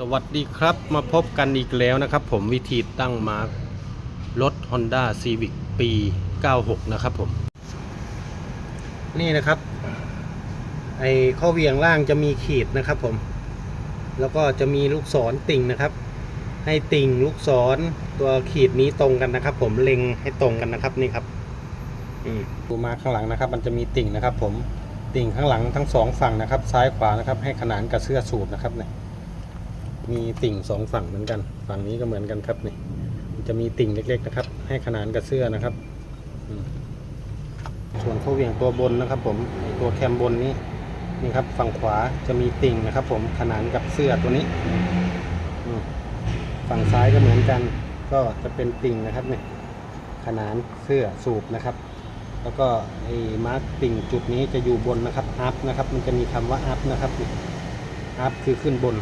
สวัสดีครับมาพบกันอีกแล้วนะครับ ผมวิธีตั้งมาร์ครถ Honda Civic ปี 96 นะครับผม นี่นะครับ ไอข้อเวียงล่างจะมีขีดนะครับผม แล้วก็จะมีลูกศรติ่งนะครับ ให้ติ่งลูกศรตัวขีดนี้ตรงกันนะครับ ผมเล็งให้ตรงกันนะครับนี่ครับอืมดูมาข้างหลังนะครับ มันจะมีติ่งนะครับ ผมติ่งข้างหลังทั้งสองฝั่งนะครับ ซ้ายขวานะครับ ให้ขนานกับเสื้อสูบนะครับเนี่ย มีติ่งสองฝั่งเหมือนกัน ฝั่งนี้ก็เหมือนกันครับนี่จะมีติ่งเล็ก ๆ นะครับ ให้ขนานกับเสื้อนะครับ ส่วนเข้าเหวี่ยงตัวบนนะครับ ผมตัวแคมบนนี้นี่ครับ ฝั่งขวาจะมีติ่งนะครับ ผมขนานกับเสื้อตัวนี้ฝั่งซ้ายก็เหมือนกัน ก็จะเป็นติ่งนะครับเนี่ยขนานเสื้อสูบนะครับ แล้วก็ไอ้มาร์กติ่งจุดนี้จะอยู่บนนะครับอัพนะครับ มันจะมีคำว่าอัพนะครับอัพคือขึ้นบน